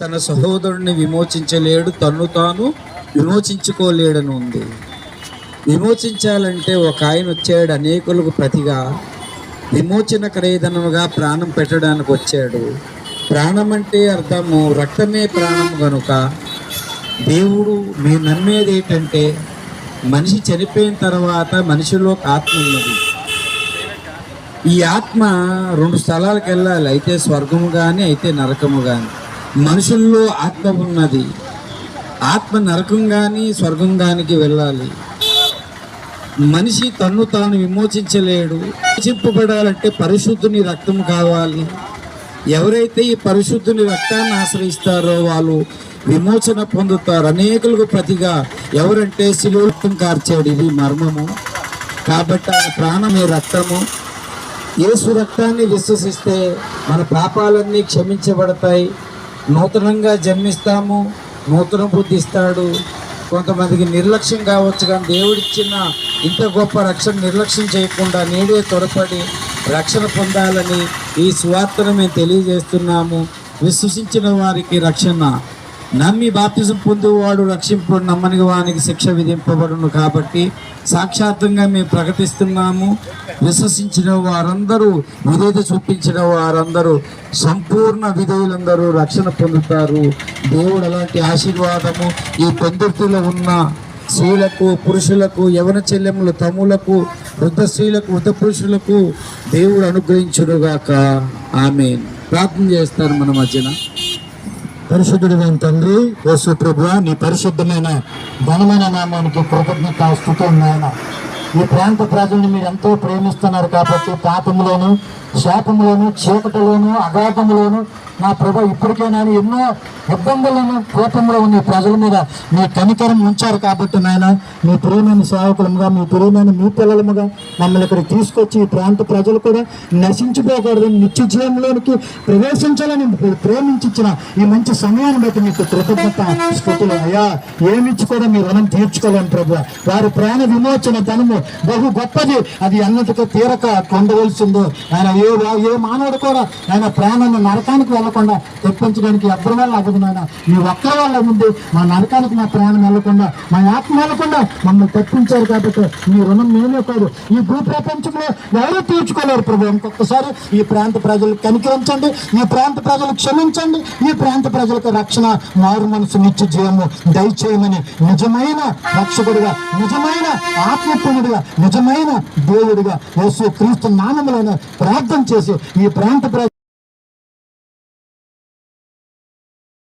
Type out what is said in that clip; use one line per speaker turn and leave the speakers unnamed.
తన సహోదరుని విమోచించలేడు తన్ను తాను విమోచించుకోలేడని ఉంది. విమోచించాలంటే ఒక ఆయన వచ్చాడు అనేకులకు ప్రతిగా విమోచన క్రయధనముగా ప్రాణం పెట్టడానికి వచ్చాడు. ప్రాణం అంటే అర్థము రక్తమే ప్రాణం కనుక దేవుడు మీరు నమ్మేది ఏంటంటే మనిషి చనిపోయిన తర్వాత మనిషిలో ఒక ఆత్మ ఉన్నది. ఈ ఆత్మ రెండు స్థలాలకు వెళ్ళాలి అయితే స్వర్గము కానీ అయితే నరకము కానీ మనుషుల్లో ఆత్మ ఉన్నది. ఆత్మ నరకం కానీ స్వర్గం గానికి వెళ్ళాలి. మనిషి తన్ను తాను విమోచించలేడు. విమోచింపబడాలంటే పరిశుద్ధుని రక్తం కావాలి. ఎవరైతే ఈ పరిశుద్ధుని రక్తాన్ని ఆశ్రయిస్తారో వాళ్ళు విమోచన పొందుతారు. అనేకులకు ప్రతిగా ఎవరంటే శిలువ కార్చాడు ఇది మర్మము. కాబట్టి ఆయన ప్రాణమే రక్తము. యేసు రక్తాన్ని విశ్వసిస్తే మన పాపాలన్నీ క్షమించబడతాయి. నూతనంగా జన్మిస్తాము నూతన బుద్ధి ఇస్తాడు కొంతమందికి నిర్లక్ష్యం కావచ్చు కానీ దేవుడిచ్చిన ఇంత గొప్ప రక్షణ నిర్లక్ష్యం చేయకుండా నేడే త్వరపడి రక్షణ పొందాలని ఈ స్వార్థను మేము తెలియజేస్తున్నాము. విశ్వసించిన వారికి రక్షణ. నమ్మి బాప్తిజం పొందువాడు రక్షింపు నమ్మని వానికి శిక్ష విధింపబడును కాబట్టి సాక్షాత్తంగా మేము ప్రకటిస్తున్నాము. విశ్వసించిన వారందరూ విధేత చూపించిన వారందరూ సంపూర్ణ విధేయులందరూ రక్షణ పొందుతారు. దేవుడు అలాంటి ఆశీర్వాదము ఈ పొందుతులో ఉన్న స్త్రీలకు పురుషులకు యవన చెల్లెములు తమ్ములకు వృద్ధ స్త్రీలకు వృద్ధ పురుషులకు దేవుడు అనుగ్రహించుడుగాక ఆమె ప్రార్థన చేస్తారు మన మధ్యన.
పరిశుద్ధుడైన తండ్రి యేసు ప్రభు నీ పరిశుద్ధమైన ఘనమైన నామానికి కృతజ్ఞత స్థుతి నాయన. ఈ ప్రాంత ప్రజల్ని మీరు ఎంతో ప్రేమిస్తున్నారు కాబట్టి పాపంలోను శాపంలోను చీకటిలోను అగాధంలోను నా ప్రభు ఇప్పటికైనా ఎన్నో ఇబ్బందులను కోపంలో ఉన్న ప్రజల మీద మీ కనికరం ఉంచారు కాబట్టి నాయన మీ ప్రియమైన సేవకులముగా మీ ప్రియమైన మీ పిల్లలముగా మమ్మల్ని ఇక్కడ తీసుకొచ్చి ఈ ప్రాంత ప్రజలు కూడా నశించిపోకూడదు నిత్య జీవంలోనికి ప్రవేశించాలని ప్రేమించిన ఈ మంచి సమయాన్ని బట్టి మీకు కృతజ్ఞత స్థుతులు. అయ్యా ఏమిచ్చి కూడా మీ రుణం తీర్చుకోలేను ప్రభు. వారి ప్రాణ విమోచన ధనము బహు గొప్పది. అది ఎన్నటికో తీరక కొండవలసిందో. ఆయన ఏ ఏ మానవుడు కూడా ఆయన ప్రాణాన్ని నరకానికి వెళ్ళకుండా తెప్పించడానికి ఎవరి వల్ల అవ్వదు నాయన మీ ఒక్కరి వల్ల ఉంది మా నరకానికి మా ప్రాణం వెళ్ళకుండా మా ఆత్మ వెళ్ళకుండా మమ్మల్ని తప్పించారు కాబట్టి మీ రుణం మేమే కాదు. ఈ భూ ప్రపంచంలో ఎవరూ తీర్చుకోలేరు ప్రభు? ఇంకొకసారి ఈ ప్రాంత ప్రజలు కనికరించండి ఈ ప్రాంత ప్రజలు క్షమించండి ఈ ప్రాంత ప్రజలకు రక్షణ మారు మనసు నిత్య జీవము దయచేయమని నిజమైన రక్షకుడిగా నిజమైన దేవుడిగా నిజమైన దేవుడిగా యేసు క్రీస్తు నామములను ప్రార్థన చేసి ఈ ప్రాంత